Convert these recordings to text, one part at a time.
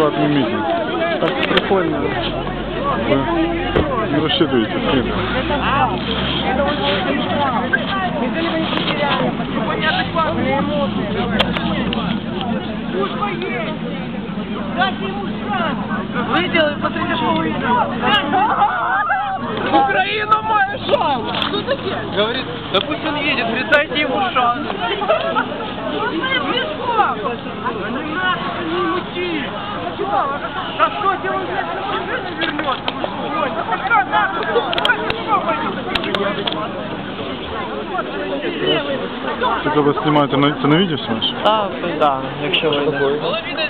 бесплатный митинг. Так прикольно. Вы не рассчитываете с кем. Видел, посреди школы Украина моя шанс! Что такое? Говорит, да пусть он едет, говорит, дайте ему шанс. Да что тебе он блядь, на машину вернется? Вы что, ой, да пока нахуй, Это вы снимаете на, це на відео знімаєш? Так, так, якщо вийде.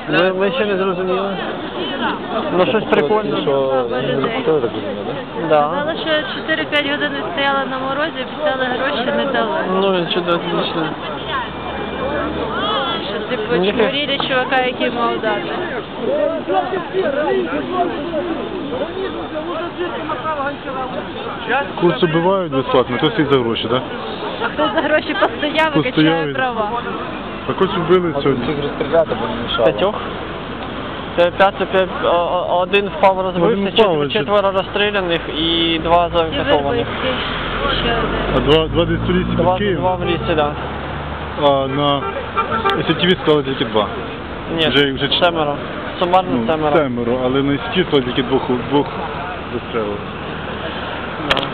Ми, ми ще не зрозуміли. Ну щось прикольне. Да. Сказали, що 4-5 годин стояла на морозі, обіцяли гроші, не дали. Ну, чудо, отлично. Типу Ніфіга. чувака, який мав дати. Курс убивають безплатно, то всі за гроші, так? А хто за гроші постояв і качає і- права. Так ось вбили сьогодні. П'ятьох? Це п'яте, п'ять, о- о- один впав Один розбився, впав, четвер- чи- четверо розстріляних і два І закатованих. вирвиський. Ще один. А два, два десь столітті Два, під Києвом, два в лісі, так а на STV стало тільки два. Ні, вже, вже семеро. Сумарно ну, семеро. Семеро, але на STV стало тільки двох, двох вистрелів. Да.